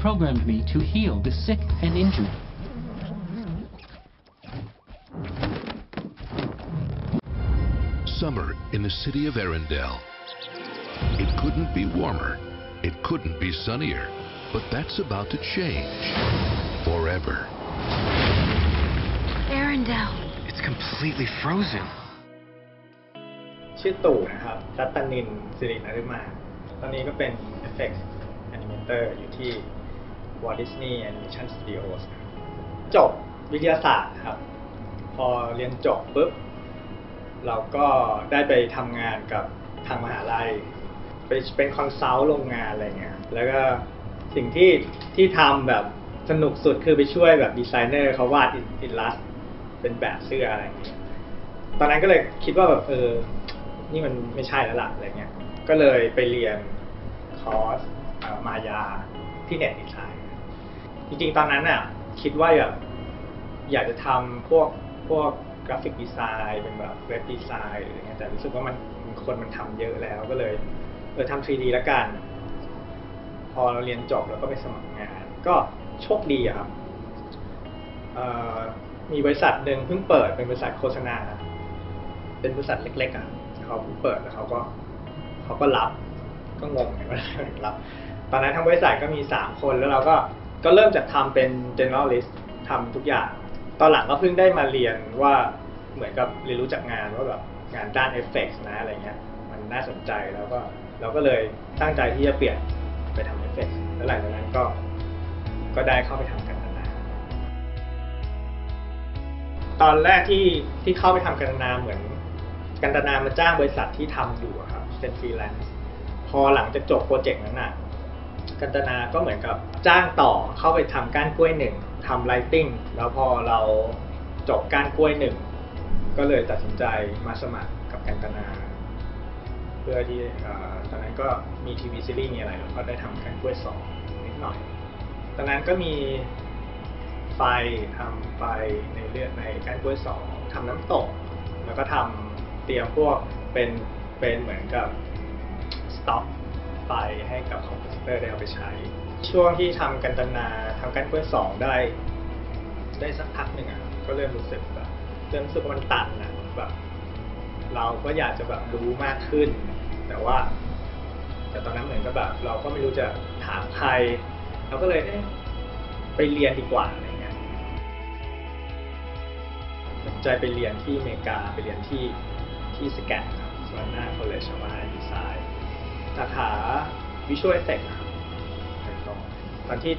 programmed me to heal the sick and injured. Summer in the city of Arendelle. It couldn't be warmer. It couldn't be sunnier. But that's about to change. Forever. Arendelle. It's completely frozen. ชื่อตู่นะครับ รัตนินสิรินฤมา ตอนนี้ก็เป็น Effects Animator อยู่ที่ Walt Disney Animation Studios จบวิทยาศาสตร์นะครับ พอเรียนจบปุ๊บ เราก็ได้ไปทำงานกับทางมหาลัยไปเป็นคอนซัลท์โรงงานอะไรเงี้ย แล้วก็สิ่งที่ที่ทำแบบสนุกสุดคือไปช่วยแบบดีไซเนอร์เขาวาดอินลัสเป็นแบบเสื้ออะไรอย่างเงี้ย ตอนนั้นก็เลยคิดว่าแบบเออ นี่มันไม่ใช่แล้วล่ะอะไรเงี้ย ก็เลยไปเรียนคอร์สมายาที่เน็ตดีไซน์ จริงๆ ตอนนั้นน่ะ คิดว่าแบบอยากจะทำพวกพวกกราฟิกดีไซน์เป็นแบบเว็บดีไซน์หรือะไรเงี้ยแต่รู้สึกว่ามันคนมันทำเยอะแล้วก็เลยเออทำ 3D แล้วกัน พอเราเรียนจบแล้วก็ไปสมัครงาน ก็โชคดีครับมีบริษัทหนึ่งเพิ่งเปิดเป็นบริษัทโฆษณา เป็นบริษัทเล็ก ๆอะเขาเพิ่งเปิดแล้วเขาก็เขาก็รับก็งงเหมือนกันว่าทำไมถึงรับ ตอนนั้นทั้งบริษัทก็มีสามคนแล้วเราก็ ก็เริ่มจากทำเป็น generalist ทำทุกอย่าง ตอนหลังก็เพิ่งได้มาเรียนว่าเหมือนกับเรียนรู้จากงานว่าแบบงานด้าน effects นะอะไรเงี้ย มันน่าสนใจแล้วก็เราก็เลยตั้งใจที่จะเปลี่ยนไปทำ effects แล้วหลังจากนั้นก็ก็ได้เข้าไปทำกันนาตอนแรกที่ที่เข้าไปทำกันนาเหมือนกันตนามาจ้างบริษัทที่ทำอยู่ครับเป็นฟรีแลนซ์พอหลังจากจบโปรเจกต์นั้นน่ะ กันตนาก็เหมือนกับจ้างต่อเข้าไปทำก้านกล้วยหนึ่งทำไลติ้งแล้วพอเราจบก้านกล้วยหนึ่งก็เลยตัดสินใจมาสมัครกับกันตนา เพื่อที่อตอนนั้นก็มีทีวีซีรีส์มีอะไรแล้วก็ได้ทำก้านกล้วยสองนิดหน่อย ตอนนั้นก็มีไฟทำไฟในเรื่องในก้ารกล้วยสองทำน้ำตก แล้วก็ทำเตรียมพวกเป็นเป็นเหมือนกับสต็อก ไฟให้กับคอมพิวเตอร์ได้เอาไปใช้ ช่วงที่ทำกันตนาทำการกล้วยสองได้ ได้สักพักหนึ่งอะก็เริ่มรู้สึกแบบเริ่มรู้สึกว่ามันตันนะแบบเราก็อยากจะแบบรู้มากขึ้น แต่ว่า แต่ตอนนั้นเหมือนกับแบบ เราก็ไม่รู้จะถามใครเราก็เลยเไปเรียนดีกว่าอะไรเงี้ยสนใจไปเรียนที่อเมริกาไปเรียนที่ที่สแกนครับสวรรณาคอลเลจมาดีไซน์ สาขาวิชวลเอฟเฟกต์ครับตอนที่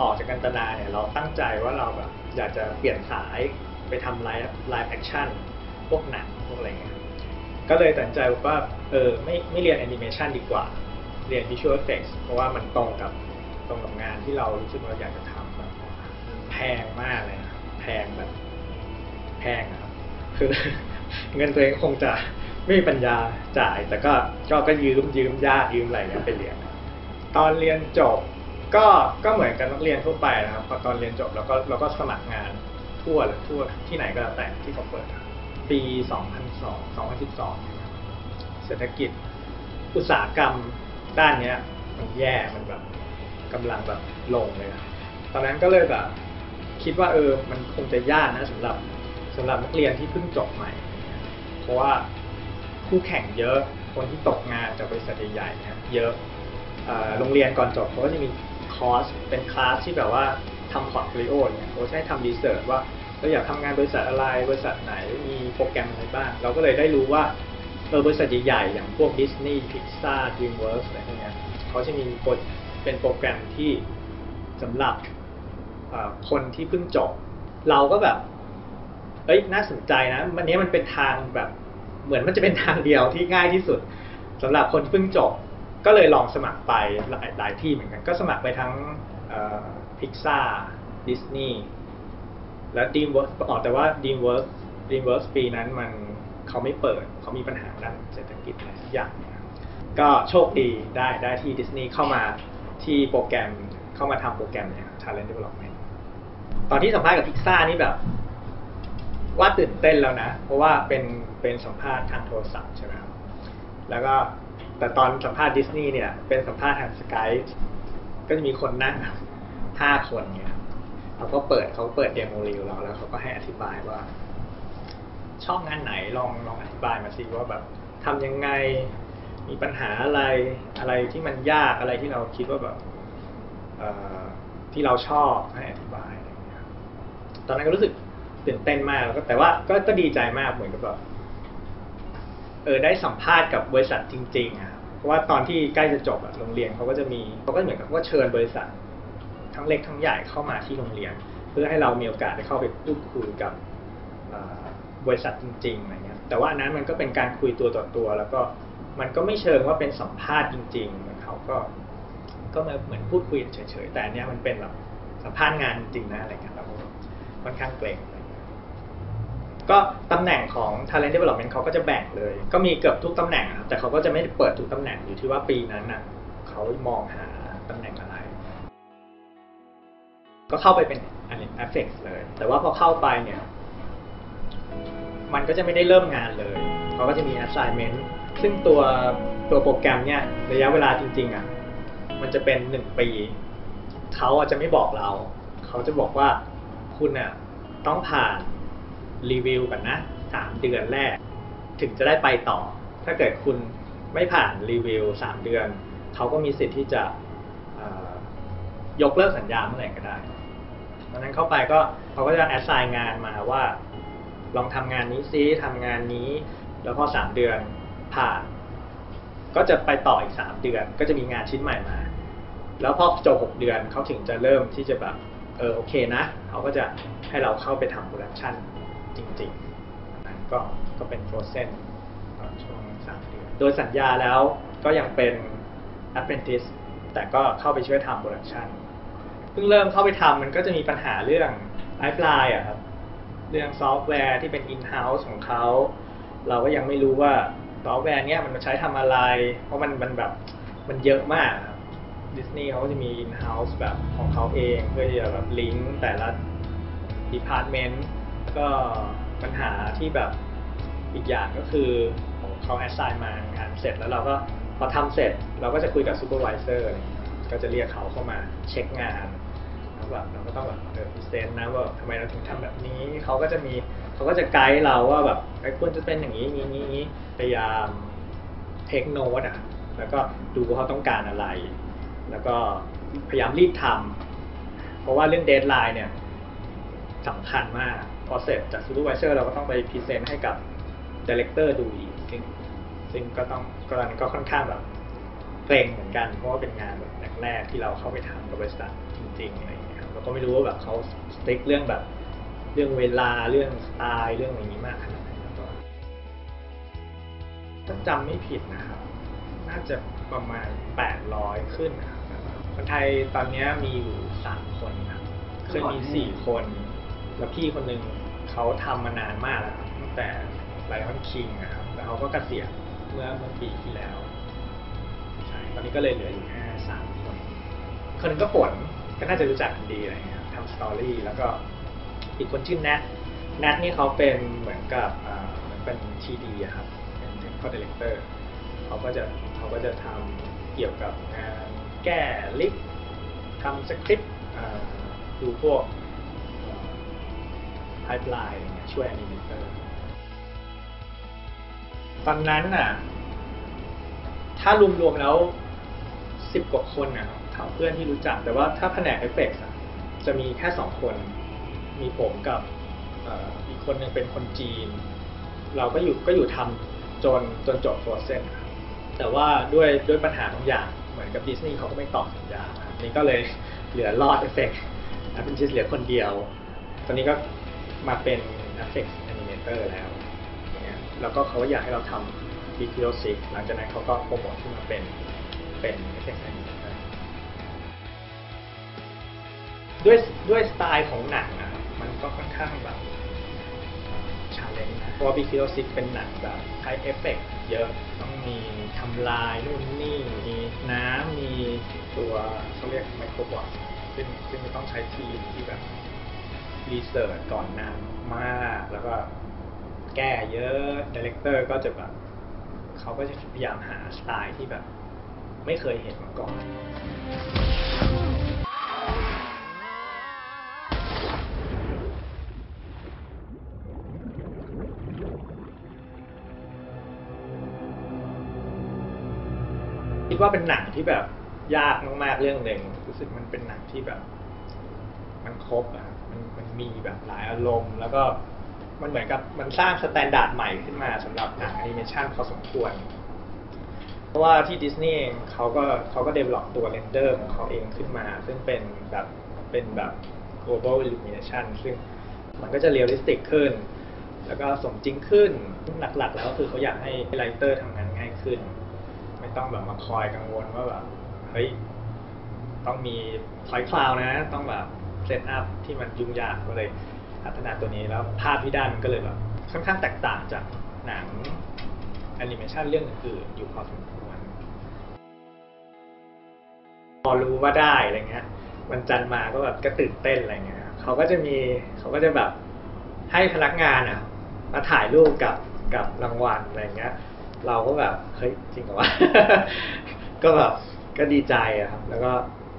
ออกจากกันตนาเนี่ยเราตั้งใจว่าเราแบบอยากจะเปลี่ยนสายไปทำไลฟ์ไลฟ์แอคชั่นพวกหนังพวกอะไรเงี้ยก็เลยตัดสินใจว่าเออไม่ไม่เรียนแอนิเมชันดีกว่า เรียน Visual Effects เพราะว่ามันตรงกับตรงกับงานที่เรารู้สึกว่าอยากจะทำแบบแพงมากเลยนะแพงแบบแพงครับคือเงินตัวเองคงจะ ไม่มีปัญญาจ่าย แต่ก็ก็ก็ยืมยืมญาติยืมอะไรเงี้ยไปเรียน ตอนเรียนจบก็ก็เหมือนกันนักเรียนทั่วไปนะครับพอตอนเรียนจบเราก็เราก็สมัครงานทั่วเลยทั่วที่ไหนก็แล้วแต่ที่เขาเปิด ปี 2002 2012นะครับเศรษฐกิจอุตสาหกรรมด้านเนี้ย มันแย่มันแบบกำลังแบบลงเลยอะตอนนั้นก็เลยแบบคิดว่าเออมันคงจะยากนะสำหรับสำหรับนักเรียนที่เพิ่งจบใหม่ เพราะว่า คู่แข่งเยอะ คนที่ตกงานจากบริษัทใหญ่ๆเยเยอะโรงเรียนก่อนจบเขาก็จะมีคอร์สเป็นคลาสที่แบบว่าทำพอร์ตโฟลิโอเนี่ยเขาจะให้ทำรีเสิร์ชว่าเราอยากทำงานบริษัทอะไรบริษัทไหนมีโปรแกรมอะไรบ้าง เราก็เลยได้รู้ว่าเออบริษัทใหญ่ๆอย่างพวกดิสนีย์พิกซาร์ดีมเวิร์สอะไรพวกเนี้ยเขาจะมีเป็นโปรแกรมที่สำหรับคนที่เพิ่งจบ เราก็แบบเอ้ยน่าสนใจนะวันนี้มันเป็นทางแบบ เหมือนมันจะเป็นทางเดียวที่ง่ายที่สุดสำหรับคนที่เพิ่งจบ ก็เลยลองสมัครไปหลายหลายที่เหมือนกันก็สมัครไปทั้งพิกซ่าดิสนีย์และดีมเวิร์สออกแต่ว่าดีมเวิร์สดีมเวิร์สปีนั้นมันเขาไม่เปิดเขามีปัญหาด้านเศรษฐกิจอะไรสักอย่างก็โชคดีได้ได้ที่ดิสนีย์เข้ามาที่โปรแกรมเข้ามาทำโปรแกรมเนี่ย Talent Development ตอนที่สัมภาษณ์กับพิกซ่านี่แบบ ว่าตื่นเต้นแล้วนะ เพราะว่าเป็นเป็นสัมภาษณ์ทางโทรศัพท์ใช่ไหมครับแล้วก็แต่ตอนสัมภาษณ์ดิสนีย์เนี่ย เป็นสัมภาษณ์ทางสกายก็จะมีคนนั่งห้าคนเนี่ยเราก็เปิดเขาเปิดเดโมรีวเราแล้วเขาก็ให้อธิบายว่า ช่อบงานไหนลองลองอธิบายมาสิว่าแบบทำยังไงมีปัญหาอะไรอะไรที่มันยากอะไรที่เราคิดว่าแบบที่เราชอบให้อธิบายอะไรอย่างเงี้ยตอนนั้นก็รู้สึก ตื่นเต้นมากแล้วก็แต่ว่าก็ก็ดีใจมากเหมือนกับแบบเออได้สัมภาษณ์กับบริษัทจริง ๆอะครับเพราะว่าตอนที่ใกล้จะจบอะโรงเรียนเขาก็จะมีเขาก็เหมือนกับว่าเชิญบริษัท ทั้งเล็กทั้งใหญ่เข้ามาที่โรงเรียน เพื่อให้เรามีโอกาสได้เข้าไปพูดคุยกับบริษัทจริงๆอะไรเงี้ยแต่ว่าอันนั้นมันก็เป็นการคุยตัวต่อตัว แล้วก็มันก็ไม่เชิงว่าเป็นสัมภาษณ์จริงๆเขาก็ ก็มาเหมือนพูดคุยเฉยๆแต่อันเนี้ยมันเป็นแบบสัมภาษณ์งานจริงนะอะไรเงี้ยเราค่อนข้างเกรงอะ ก็ตำแหน่งของ talent development เขาก็จะแบ่งเลย ก็มีเกือบทุกตำแหน่งครับแต่เขาก็จะไม่เปิดทุกตำแหน่งอยู่ที่ว่าปีนั้นน่ะเขามองหาตำแหน่งอะไร ก็เข้าไปเป็นอันนี้ Affect เลย แต่ว่าพอเข้าไปเนี่ย มันก็จะไม่ได้เริ่มงานเลยเขาก็จะมี assignment ซึ่งตัวตัวโปรแกรมเนี่ยระยะเวลาจริง ๆอะมันจะเป็นหนึ่งปีเขาอาจจะไม่บอกเรา เขาจะบอกว่าคุณอะต้องผ่าน รีวิวกันนะสามเดือนแรก ถึงจะได้ไปต่อ ถ้าเกิดคุณไม่ผ่านรีวิวสามเดือน เขาก็มีสิทธิ์ที่จะยกเลิกสัญญาเมื่อไหร่ก็ได้ตอนนั้นเข้าไปก็เขาก็จะแอสไซน์งานมาว่า ลองทำงานนี้ซิทำงานนี้ แล้วพอสามเดือนผ่าน ก็จะไปต่ออีกสามเดือน ก็จะมีงานชิ้นใหม่มา แล้วพอจบหกเดือนเขาถึงจะเริ่มที่จะแบบเออโอเคนะ เขาก็จะให้เราเข้าไปทำโปรดักชัน จริงๆนั้นก็ก็เป็นโปรเซนช่วงสามเดือน โดยสัญญาแล้วก็ยังเป็น apprentice แต่ก็เข้าไปช่วยทำโปรดักชันเพิ่งเริ่มเข้าไปทำมันก็จะมีปัญหาเรื่องไ i ์ไลน์อะครับ เรื่องซอฟต์แวร์ที่เป็น in-house ของเขา เราก็ยังไม่รู้ว่าซอฟต์แวร์เนี้ยมันมาใช้ทำอะไร เพราะมันมันแบบมันเยอะมากครับดิสนีย์เขาจะมี in-house แบบของเขาเอง เพื่อที่จะแบบลิงก์แต่ละ department ก็ปัญหาที่แบบอีกอย่างก็คือเขา assign มางานเสร็จแล้วเราก็พอทำเสร็จเราก็จะคุยกับ supervisor อะไรอย่างเงี้ยก็จะเรียกเขาเข้ามาเช็คงานแล้วแบบเราก็ต้องแบบเออพิเศษนะว่าทำไมเราถึงทำแบบนี้เขาก็จะมีเขาก็จะไกด์เราว่าแบบไอ้ควรจะเป็นอย่างนี้นี้นี้พยายามเทคโนตอะแล้วก็ดูว่าเขาต้องการอะไร แล้วก็พยายามรีบทำเพราะว่าเรื่องเดทไลน์เนี่ยสำคัญมาก พอเสร็จจากซูเปอร์วิเซอร์เราก็ต้องไปพรีเซนต์ให้กับดีเลกเตอร์ดูอีกซึ่งซึ่งก็ต้องก็ตอนนั้นก็ค่อนข้างแบบเกรงเหมือนกัน เพราะว่าเป็นงานแบบแรกๆที่เราเข้าไปทำกับบริษัทจริงๆอะไรอย่างเงี้ยครับเราก็ไม่รู้ว่าแบบเขาสติ๊กเรื่องแบบเรื่องเวลาเรื่องสไตล์เรื่องอะไรอย่างนี้มากขนาดไหนแล้วก็ถ้าจำไม่ผิดนะครับ น่าจะประมาณ 800 ขึ้นนะครับคนไทยตอนเนี้ยมีอยู่สามคนครับเคยมีสี่คน แล้วพี่คนหนึ่ง เขาทำมานานมากแล้วครับตั้งแต่ไลออนคิงนะครับแล้วเขาก็เกษียณเมื่อเมื่อปีที่แล้วใช่ตอนนี้ก็เลยเหลืออยู่แค่สามคนคนนึงก็ฝนก็น่าจะรู้จักกันดีอะไรเงี้ยทำสตอรี่แล้วก็อีกคนชื่อแนทแนทนี่เขาเป็นเหมือนกับเหมือนเป็นทีดีครับเป็น technical director เขาก็จะเขาก็จะทำเกี่ยวกับงานแก้ลิฟทำสคริปต์ดูพวก ไพ p ์ไลน์อะไรเงี้ยช่วยแอนิเมเตอร์ตอนนั้นน่ะ ถ้ารวมๆแล้วสิบกว่าคนนะครับถาเพื่อนที่รู้จัก แต่ว่าถ้าแผนกเอฟเฟกต์จะมีแค่สองคน มีผมกับอีกคนหนึ่งเป็นคนจีน เราก็อยู่ก็อยู่ทำจนจนจบโฟร์เซนแต่ว่าด้วยด้วยปัญหาบางอย่างเหมือนกับดิสนีย์เขาก็ไม่ตอบสัญญาครับนี่ก็เลยเหลือรอดเอฟเฟกต์เป็นชิสเหลือคนเดียว ตอนนี้ก็ มาเป็นเอฟเฟกแอนิเมเตอร์แล้วเงี้ยแล้วก็เขาอยากให้เราทำ BPO 6หลังจากนั้นเขาก็โปรโมทขึ้นมาเป็นเป็น Effects Animator ด้วยด้วยสไตล์ของหนังนะมันก็ค่อนข้างแบบชาเลนจ์นะเพราะว่า BPO 6เป็นหนังแบบใช้เอฟเฟกต์เยอะต้องมีทำลายนู่นนี่มีน้ำมีตัวเขาเรียกไมโครบอทซึ่งซึ่งต้องใช้ทีมที่แบบ รีเสิร์ชก่อนนานมาก แล้วก็แก้เยอะดีเลกเตอร์ก็จะแบบเขาก็จะพยายามหาสไตล์ที่แบบ ไม่เคยเห็นมาก่อนคิดว่าเป็นหนังที่แบบยากมากๆเรื่องหนึ่งรู้สึกมันเป็นหนังที่แบบ มันครบอะ มันมันมีแบบหลายอารมณ์ แล้วก็มันเหมือนกับมันสร้างสแตนดาร์ดใหม่ขึ้นมาสำหรับหนังแอนิเมชันพอสมควร เพราะว่าที่ดิสนีย์เองเขาก็เขาก็เดเวล็อปตัวเรนเดอร์ของเขาเองขึ้นมา ซึ่งเป็นแบบเป็นแบบ global illumination ซึ่งมันก็จะเรียลลิสติกขึ้น แล้วก็สมจริงขึ้น หลักๆ แล้วก็คือเขาอยากให้ไลเตอร์ทำงานง่ายขึ้น ไม่ต้องแบบมาคอยกังวลว่าแบบ เฮ้ย ต้องมีพอยคลาวนะ ต้องแบบ เซตอัพที่มันยุ่งยากก็เลยพัฒนาตัวนี้แล้วภาพที่ได้มันก็เลยแบบค่อนข้างแตกต่างจากหนังแอนิเมชันเรื่องอื่นๆอยู่พอสมควรพอรู้ว่าได้อะไรเงี้ยวันจันทร์มาก็แบบก็ตื่นเต้นอะไรเงี้ยเขาก็จะมีเขาก็จะแบบให้พนักงานอะมาถ่ายรูปกับกับรางวัลอะไรเงี้ย เราก็แบบเฮ้ยจริงเหรอวะก็แบบก็ดีใจอะครับ แล้วก็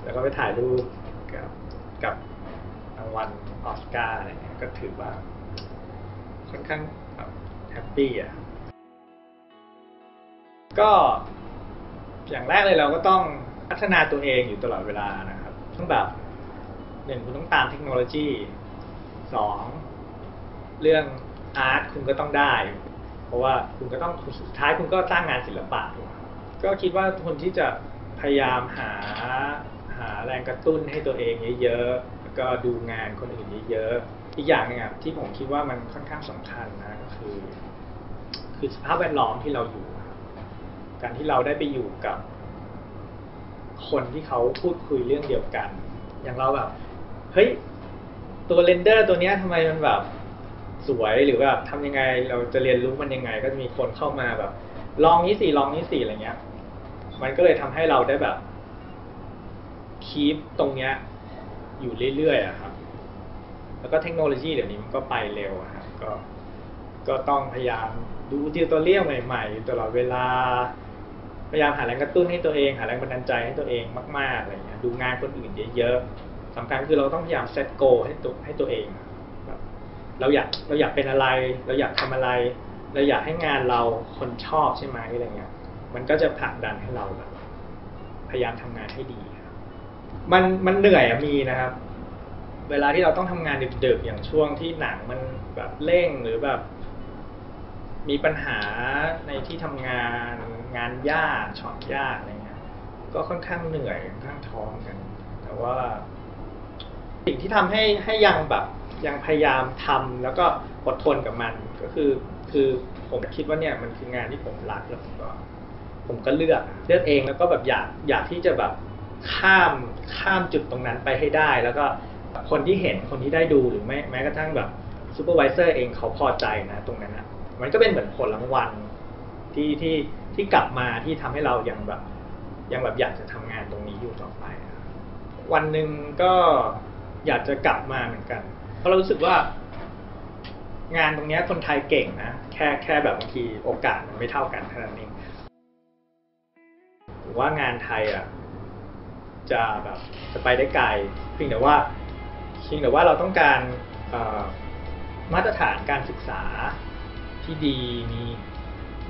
แล้วก็ไปถ่ายรูปกับ ก้าอะไรเงี้ยก็ถือว่า ค่อนข้างแฮปปี้อะก็อย่างแรกเลยเราก็ต้องพัฒนาตัวเองอยู่ตลอดเวลานะครับต้องแบบหนึ่งคุณต้องตามเทคโนโลยีสองเรื่องอาร์ตคุณก็ต้องได้ เพราะว่าคุณก็ต้องสุดท้ายคุณก็สร้างงานศิลปะถูกก็คิดว่าคนที่จะพยายามหาหาแรงกระตุ้นให้ตัวเองเยอะๆ ก็ดูงานคนอื่นเยอะๆอีกอย่างหนึงอะที่ผมคิดว่ามันค่อนข้างสำคัญนะก็คือ คือสภาพแวดล้อมที่เราอยู่ครับการที่เราได้ไปอยู่กับ คนที่เขาพูดคุยเรื่องเดียวกัน อย่างเราแบบ เฮ้ย ตัวเรนเดอร์ตัวเนี้ยทำไมมันแบบสวยหรือแบบทำยังไงเราจะเรียนรู้มันยังไง ก็จะมีคนเข้ามาแบบ ลองนี้สิลองนี้สิอะไรเงี้ย มันก็เลยทำให้เราได้แบบคีปตรงเนี้ย อยู่เรื่อยๆอะครับ แล้วก็เทคโนโลยีเดี๋ยวนี้มันก็ไปเร็วครับก็ก็ต้องพยายามดูทิวตอเรียลใหม่ๆอยู่ตลอดเวลา พยายามหาแรงกระตุ้นให้ตัวเอง หาแรงบันดาลใจให้ตัวเองมากๆอะไรเงี้ยดูงานคนอื่นเยอะๆสำคัญคือเราต้องพยายามเซตโกให้ตัวให้ตัวเองแบบเราอยากเราอยากเป็นอะไร เราอยากทำอะไร เราอยากให้งานเราคนชอบใช่ไหมอะไรเงี้ย มันก็จะผลักดันให้เราแบบพยายามทำงานให้ดีครับ มันมันเหนื่อยอะมีนะครับ เวลาที่เราต้องทำงานดึกๆอย่างช่วงที่หนังมันแบบเร่งหรือแบบ มีปัญหาในที่ทำงานงานยากช็อตยากอะไรเงี้ย ก็ค่อนข้างเหนื่อยค่อนข้างท้อเหมือนกัน แต่ว่า สิ่งที่ทำให้ให้ยังแบบยังพยายามทำแล้วก็อดทนกับมันก็คือ คือผมคิดว่าเนี่ยมันคืองานที่ผมรักแล้วผมก็ผมก็เลือกเลือกเองแล้วก็แบบอยากอยากที่จะแบบ ข้ามข้ามจุดตรงนั้นไปให้ได้ แล้วก็คนที่เห็นคนที่ได้ดูหรือแม้แม้กระทั่งแบบซูเปอร์วิเซอร์เองเขาพอใจนะตรงนั้นอะมันก็เป็นเหมือนผลรางวัลที่ที่ที่กลับมาที่ทำให้เรายังแบบ ยังแบบอยากจะทำงานตรงนี้อยู่ต่อไป วันหนึ่งก็อยากจะกลับมาเหมือนกัน เพราะเรารู้สึกว่า งานตรงนี้คนไทยเก่งนะแค่แค่แบบบางทีโอกาสมันไม่เท่ากันเท่านั้นเองว่างานไทยอะ จะแบบจะไปได้ไกลเพียงแต่ว่าเพียงแต่ว่าเราต้องการมาตรฐานการศึกษาที่ดีมี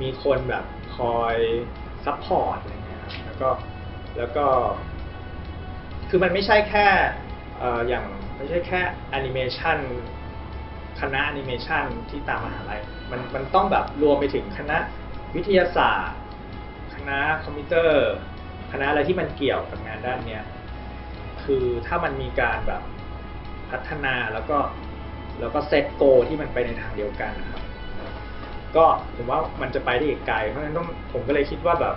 มีคนแบบคอยซัพพอร์ตอะไรเงี้ยแล้วก็แล้วก็ คือมันไม่ใช่แค่อออย่างไม่ใช่แค่แอนิเมชันคณะแอนิเมชันที่ตามมหาลัยมันมันต้องแบบรวมไปถึงคณะวิทยาศาสตร์ คณะคอมพิวเตอร์ คณะอะไรที่มันเกี่ยวกับงานด้านเนี้ยคือถ้ามันมีการแบบพัฒนาแล้วก็แล้วก็เซตโกที่มันไปในทางเดียวกันนะครับ ก็ผมว่ามันจะไปได้อีกไกล เพราะฉะนั้นต้องผมก็เลยคิดว่าแบบ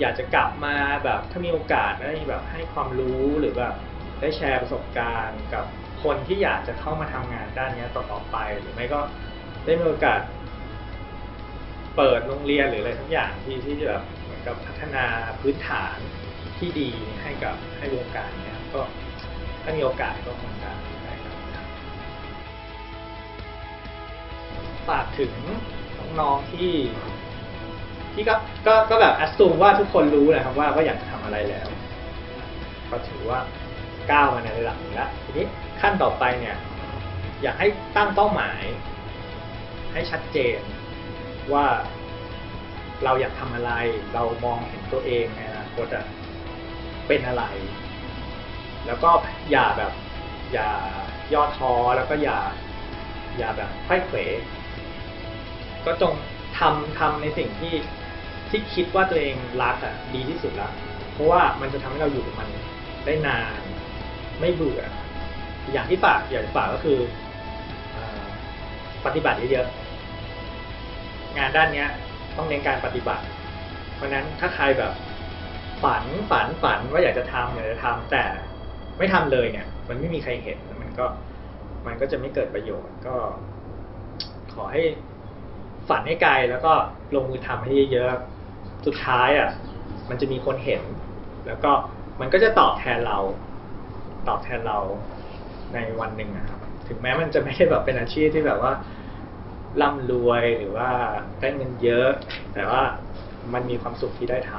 อยากจะกลับมาแบบถ้ามีโอกาสได้แบบให้ความรู้หรือแบบได้แชร์ประสบการณ์กับคนที่อยากจะเข้ามาทำงานด้านนี้ต่อๆไป หรือไม่ก็ได้มีโอกาส เปิดโรงเรียนหรืออะไรทั้งอย่างที่ที่แบบ อนกับพัฒนาพื้นฐานที่ดีให้กับให้วงการเนี้ยก็ถ้ามีโอกาสก็คงจะได้ครับฝากถึงน้องๆที่พี่ก็ก็ก็แบบแอดซูมว่าทุกคนรู้นะครับว่าว่าอยากจะทำอะไรแล้ว ก็ถือว่าก้าวมาในระดับนึงแล้วทีนี้ขั้นต่อไปเนี่ย อยากให้ตั้งเป้าหมาย ให้ชัดเจนว่า เราอยากทำอะไร เรามองเห็นตัวเองในอนาคตอะเป็นอะไร แล้วก็อย่าแบบ อย่าย่อท้อแล้วก็อย่า อย่าแบบไข้เขวก็จงทำทำในสิ่งที่ที่คิดว่าตัวเองรักอะดีที่สุดล้วเพราะว่ามันจะทำให้เราอยู่กับมันได้นาน ไม่เบื่ออย่างที่ฝากอย่างที่ฝากก็คืออปฏิบัติเยอะๆงานด้านเนี้ย ต้องเน้นการปฏิบัติ เพราะนั้นถ้าใครแบบฝันฝันฝันว่าอยากจะทำอยากจะทำแต่ไม่ทำเลยเนี่ย มันไม่มีใครเห็นมันก็มันก็จะไม่เกิดประโยชน์ก็ ขอให้ฝันให้ไกลแล้วก็ลงมือทำให้เยอะๆสุดท้ายอะ มันจะมีคนเห็น แล้วก็มันก็จะตอบแทนเรา ตอบแทนเราในวันหนึ่งนะครับ ถึงแม้มันจะไม่ได้แบบเป็นอาชีพที่แบบว่า ร่ำรวยหรือว่าได้เงินเยอะ แต่ว่ามันมีความสุขที่ได้ท